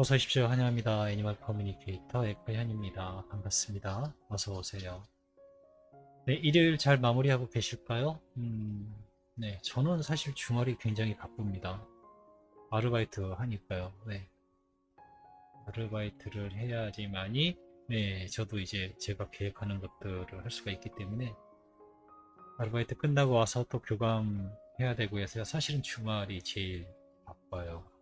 어서 오십시오. 환영합니다. 애니멀 커뮤니케이터 에코현입니다. 반갑습니다. 어서 오세요. 네, 일요일 잘 마무리하고 계실까요? 음, 네, 저는 사실 주말이 굉장히 바쁩니다. 아르바이트 하니까요. 네. 아르바이트를 해야지만이, 네, 저도 이제 제가 계획하는 것들을 할 수가 있기 때문에, 아르바이트 끝나고 와서 또 교감 해야 되고 해서 사실은 주말이 제일 바빠요.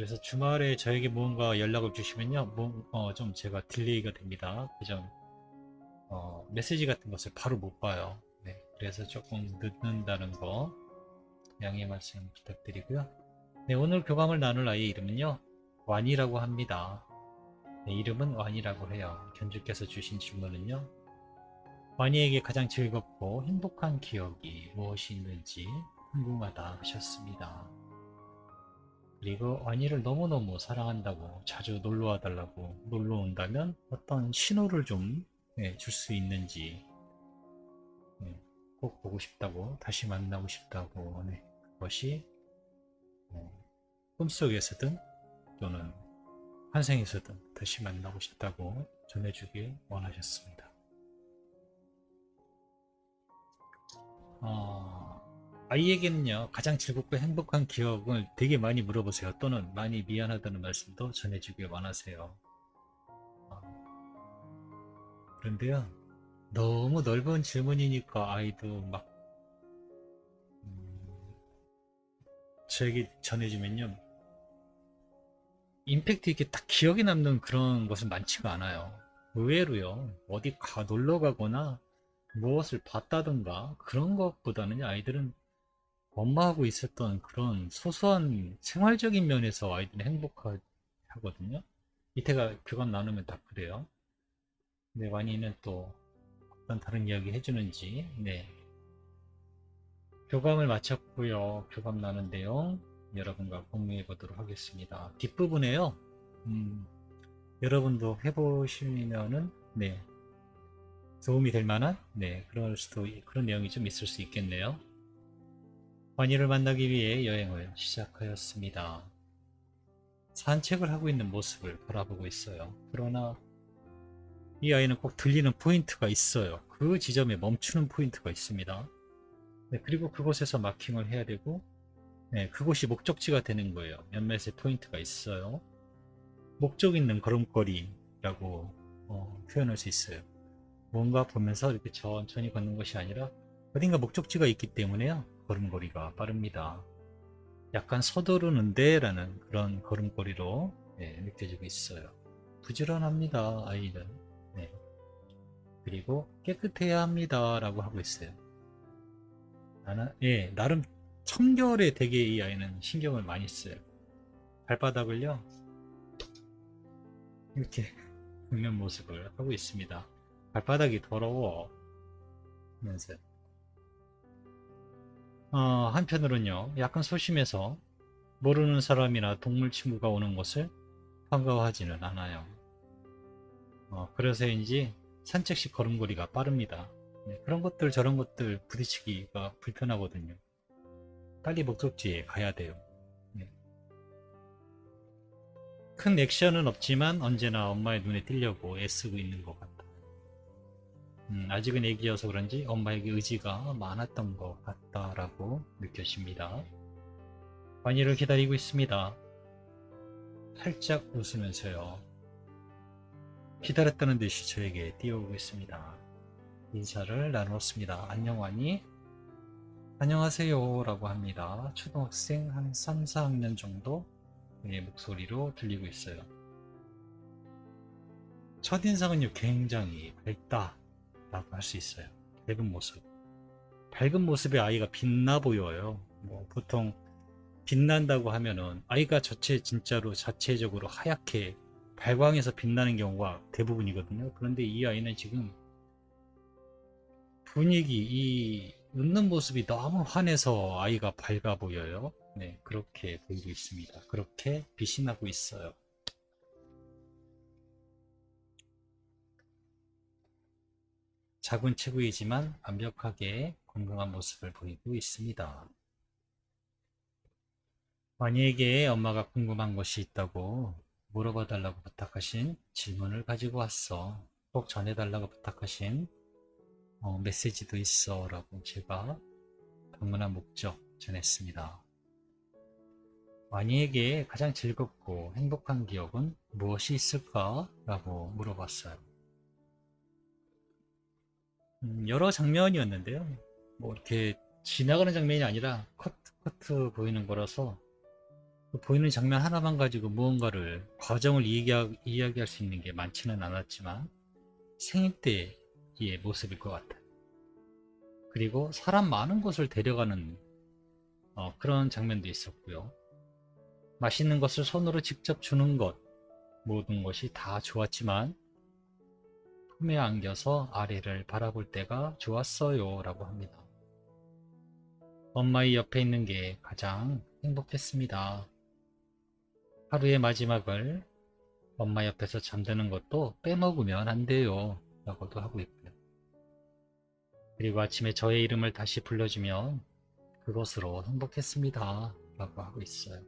네. 그래서 주말에 저에게 무언가 연락을 주시면요, 뭐, 어, 좀 제가 딜레이가 됩니다. 그점 어, 메시지 같은 것을 바로 못 봐요. 네, 그래서 조금 늦는다는 거 양해 말씀 부탁드리고요. 네, 오늘 교감을 나눌 아이의 이름은요, 완이라고 합니다. 네, 이름은 완이라고 해요. 견주께서 주신 질문은요, 완이에게 가장 즐겁고 행복한 기억이 무엇이 있는지 궁금하다 하셨습니다. 그리고 완이를 너무너무 사랑한다고 자주 놀러 와 달라고 놀러 온다면 어떤 신호를 좀 줄 수 있는지 네, 꼭 보고 싶다고 다시 만나고 싶다고 네, 그것이 어, 꿈속에서든 또는 환생에서든 다시 만나고 싶다고 전해주길 원하셨습니다. 어, 아이에게는요 가장 즐겁고 행복한 기억을 되게 많이 물어보세요. 또는 많이 미안하다는 말씀도 전해주길 원하세요. 어, 그런데요 너무 넓은 질문이니까 아이도 막 음, 저에게 전해주면요 임팩트 있게 딱 기억에 남는 그런 것은 많지가 않아요. 의외로요 어디 가 놀러 가거나 무엇을 봤다든가 그런 것보다는 아이들은 엄마하고 있었던 그런 소소한 생활적인 면에서 아이들은 행복하거든요. 이태가 교감 나누면 다 그래요. 네, 와니는 또 어떤 다른 이야기 해주는지, 네. 교감을 마쳤고요. 교감 나눈 내용 여러분과 공유해 보도록 하겠습니다. 뒷부분에요. 음, 여러분도 해보시면은, 네. 도움이 될 만한, 네. 그럴 수도, 그런 내용이 좀 있을 수 있겠네요. 환희를 만나기 위해 여행을 시작하였습니다. 산책을 하고 있는 모습을 바라보고 있어요. 그러나 이 아이는 꼭 들리는 포인트가 있어요. 그 지점에 멈추는 포인트가 있습니다. 네, 그리고 그곳에서 마킹을 해야 되고 네, 그곳이 목적지가 되는 거예요. 몇몇의 포인트가 있어요. 목적 있는 걸음걸이라고 어, 표현할 수 있어요. 뭔가 보면서 이렇게 천천히 걷는 것이 아니라 어딘가 목적지가 있기 때문에요. 걸음걸이가 빠릅니다. 약간 서두르는데 라는 그런 걸음걸이로 네, 느껴지고 있어요. 부지런합니다. 아이는. 네. 그리고 깨끗해야 합니다. 라고 하고 있어요. 나는, 예, 나름 청결에 되게 이 아이는 신경을 많이 써요. 발바닥을요, 이렇게 긁는 모습을 하고 있습니다. 발바닥이 더러워. 하면서 어, 한편으로는요, 약간 소심해서 모르는 사람이나 동물 친구가 오는 것을 반가워하지는 않아요. 어, 그래서인지 산책 시 걸음걸이가 빠릅니다. 네, 그런 것들 저런 것들 부딪히기가 불편하거든요. 빨리 목적지에 가야 돼요. 네. 큰 액션은 없지만 언제나 엄마의 눈에 띄려고 애쓰고 있는 것 같아요. 음, 아직은 애기여서 그런지 엄마에게 의지가 많았던 것 같다라고 느껴집니다. 완이를 기다리고 있습니다. 살짝 웃으면서요. 기다렸다는 듯이 저에게 뛰어오고 있습니다. 인사를 나눴습니다. 안녕 완이? 안녕하세요 라고 합니다. 초등학생 한 3, 4학년 정도 의 목소리로 들리고 있어요. 첫인상은요 굉장히 밝다 라고 할 수 있어요. 밝은 모습. 밝은 모습의 아이가 빛나 보여요. 뭐 보통 빛난다고 하면은 아이가 자체 진짜로 자체적으로 하얗게 발광해서 빛나는 경우가 대부분이거든요. 그런데 이 아이는 지금 분위기, 이 웃는 모습이 너무 환해서 아이가 밝아 보여요. 네, 그렇게 보이고 있습니다. 그렇게 빛이 나고 있어요. 작은 체구이지만 완벽하게 건강한 모습을 보이고 있습니다. 와니에게 엄마가 궁금한 것이 있다고 물어봐 달라고 부탁하신 질문을 가지고 왔어. 꼭 전해달라고 부탁하신 어, 메시지도 있어 라고 제가 방문한 목적 전했습니다. 와니에게 가장 즐겁고 행복한 기억은 무엇이 있을까? 라고 물어봤어요. 음, 여러 장면이었는데요. 뭐 이렇게 지나가는 장면이 아니라 커트 커트 보이는 거라서 그 보이는 장면 하나만 가지고 무언가를 과정을 이야기, 이야기 할 수 있는 게 많지는 않았지만 생일 때의 모습일 것 같아요. 그리고 사람 많은 곳을 데려가는 어, 그런 장면도 있었고요. 맛있는 것을 손으로 직접 주는 것 모든 것이 다 좋았지만 품에 안겨서 아래를 바라볼 때가 좋았어요 라고 합니다. 엄마의 옆에 있는 게 가장 행복했습니다. 하루의 마지막을 엄마 옆에서 잠드는 것도 빼먹으면 안 돼요. 라고도 하고 있고요. 그리고 아침에 저의 이름을 다시 불러주면 그것으로 행복했습니다. 라고 하고 있어요.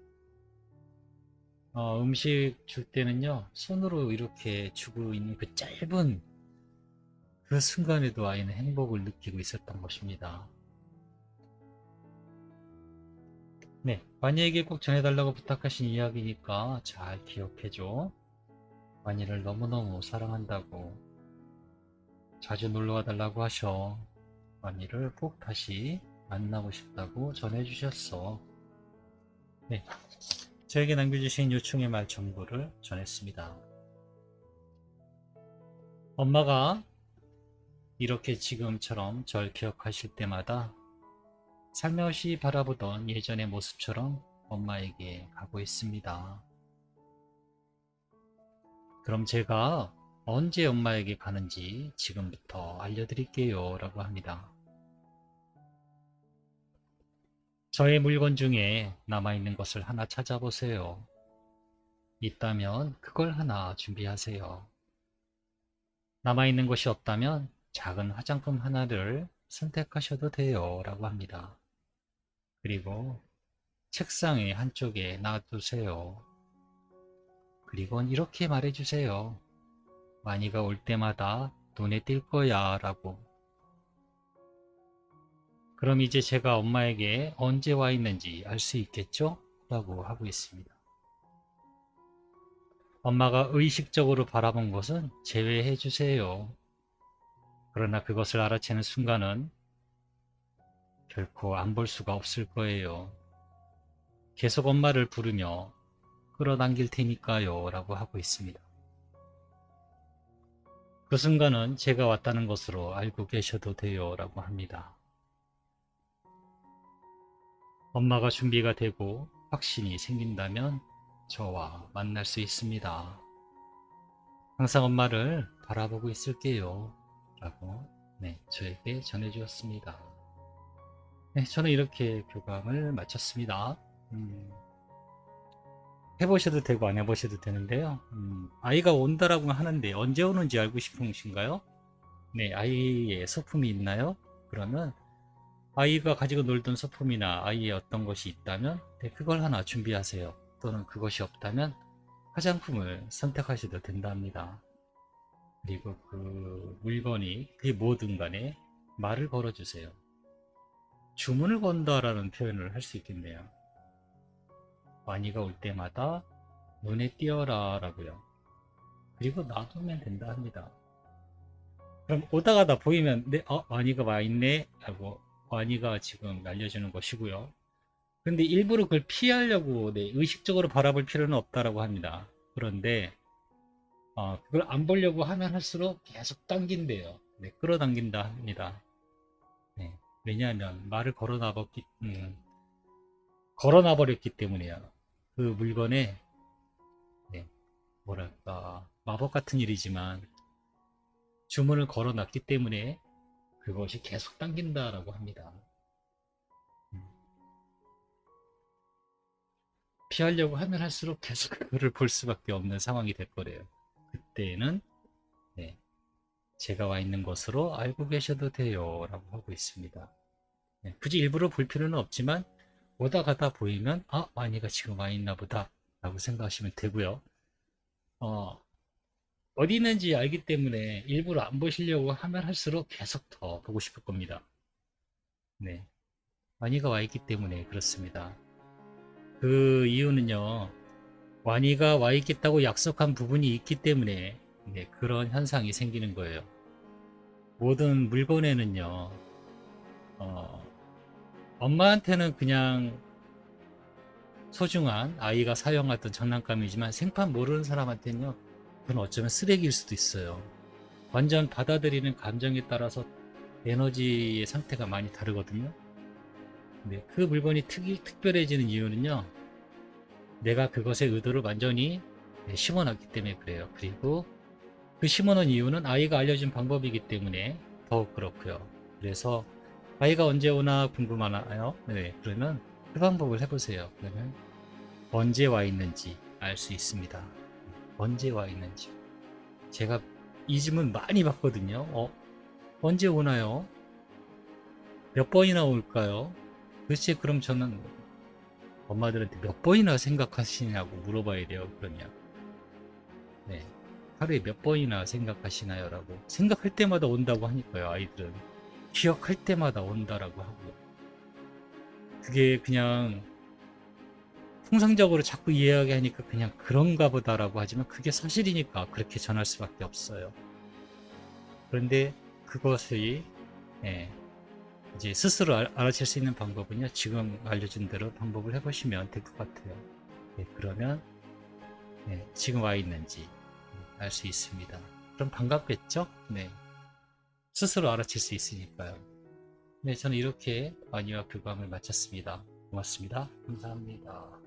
어, 음식 줄 때는요, 손으로 이렇게 주고 있는 그 짧은 그 순간에도 아이는 행복을 느끼고 있었던 것입니다. 네, 와니에게 꼭 전해달라고 부탁하신 이야기니까 잘 기억해줘. 와니를 너무너무 사랑한다고 자주 놀러와 달라고 하셔. 와니를 꼭 다시 만나고 싶다고 전해주셨어. 네, 저에게 남겨주신 요청의 말 전부를 전했습니다. 엄마가 이렇게 지금처럼 절 기억하실 때마다 살며시 바라보던 예전의 모습처럼 엄마에게 가고 있습니다. 그럼 제가 언제 엄마에게 가는지 지금부터 알려드릴게요. 라고 합니다. 저의 물건 중에 남아있는 것을 하나 찾아보세요. 있다면 그걸 하나 준비하세요. 남아있는 것이 없다면 작은 화장품 하나를 선택하셔도 돼요. 라고 합니다. 그리고 책상의 한쪽에 놔두세요. 그리고 이렇게 말해주세요. 와니가 올 때마다 눈에 띌 거야 라고. 그럼 이제 제가 엄마에게 언제 와 있는지 알 수 있겠죠? 라고 하고 있습니다. 엄마가 의식적으로 바라본 것은 제외해 주세요. 그러나 그것을 알아채는 순간은 결코 안 볼 수가 없을 거예요. 계속 엄마를 부르며 끌어당길 테니까요. 라고 하고 있습니다. 그 순간은 제가 왔다는 것으로 알고 계셔도 돼요. 라고 합니다. 엄마가 준비가 되고 확신이 생긴다면 저와 만날 수 있습니다. 항상 엄마를 바라보고 있을게요. 라고 네, 저에게 전해주었습니다. 네, 저는 이렇게 교감을 마쳤습니다. 음, 해보셔도 되고 안 해보셔도 되는데요. 음, 아이가 온다라고 하는데 언제 오는지 알고 싶으신가요? 네, 아이의 소품이 있나요? 그러면 아이가 가지고 놀던 소품이나 아이의 어떤 것이 있다면 네, 그걸 하나 준비하세요. 또는 그것이 없다면 화장품을 선택하셔도 된답니다. 그리고 그 물건이 그 뭐든 간에 말을 걸어주세요. 주문을 건다라는 표현을 할 수 있겠네요. 와니가 올 때마다 눈에 띄어라 라고요. 그리고 놔두면 된다 합니다. 그럼 오다 가다 보이면 네, 어, 와니가 와 있네 하고 와니가 지금 알려주는 것이고요. 근데 일부러 그걸 피하려고 네, 의식적으로 바라볼 필요는 없다라고 합니다. 그런데 어, 그걸 안 보려고 하면 할수록 계속 당긴대요. 네, 끌어당긴다 합니다. 네, 왜냐하면 말을 걸어놔버렸기, 음, 걸어놔버렸기 때문이에요. 그 물건에 네, 뭐랄까 마법 같은 일이지만 주문을 걸어놨기 때문에 그것이 계속 당긴다라고 합니다. 음. 피하려고 하면 할수록 계속 그거를 볼 수밖에 없는 상황이 될 거래요. 그때는 네, 제가 와 있는 것으로 알고 계셔도 돼요 라고 하고 있습니다. 네, 굳이 일부러 볼 필요는 없지만 오다 가다 보이면 아 와니가 지금 와 있나 보다 라고 생각하시면 되고요. 어, 어디 있는지 알기 때문에 일부러 안 보시려고 하면 할수록 계속 더 보고 싶을 겁니다. 네 와니가 와 있기 때문에 그렇습니다. 그 이유는요 와니가 와 있겠다고 약속한 부분이 있기 때문에 네, 그런 현상이 생기는 거예요. 모든 물건에는요 어, 엄마한테는 그냥 소중한 아이가 사용하던 장난감이지만 생판 모르는 사람한테는요 그건 어쩌면 쓰레기일 수도 있어요. 완전 받아들이는 감정에 따라서 에너지의 상태가 많이 다르거든요. 네, 그 물건이 특이, 특별해지는 이유는요 내가 그것의 의도를 완전히 네, 심어놨기 때문에 그래요 그리고 그 심어놓은 이유는 아이가 알려준 방법이기 때문에 더욱 그렇고요 그래서 아이가 언제 오나 궁금하나요? 네, 그러면 그 방법을 해보세요. 그러면 언제 와 있는지 알 수 있습니다. 언제 와 있는지. 제가 이 질문 많이 받거든요. 어, 언제 오나요? 몇 번이나 올까요? 글쎄, 그럼 저는 엄마들한테 몇 번이나 생각하시냐고 물어봐야 돼요. 그러면. 네. 하루에 몇 번이나 생각하시나요? 라고. 생각할 때마다 온다고 하니까요, 아이들은. 기억할 때마다 온다라고 하고요. 그게 그냥 통상적으로 자꾸 이야기하니까 그냥 그런가 보다라고 하지만 그게 사실이니까 그렇게 전할 수밖에 없어요. 그런데 그것이 예, 이제 스스로 알- 알아챌 수 있는 방법은요. 지금 알려준 대로 방법을 해보시면 될 것 같아요. 예, 그러면 예, 지금 와 있는지 알 수 있습니다. 그럼 반갑겠죠? 네. 스스로 알아챌 수 있으니까요. 네, 저는 이렇게 마니와 교감을 마쳤습니다. 고맙습니다. 감사합니다.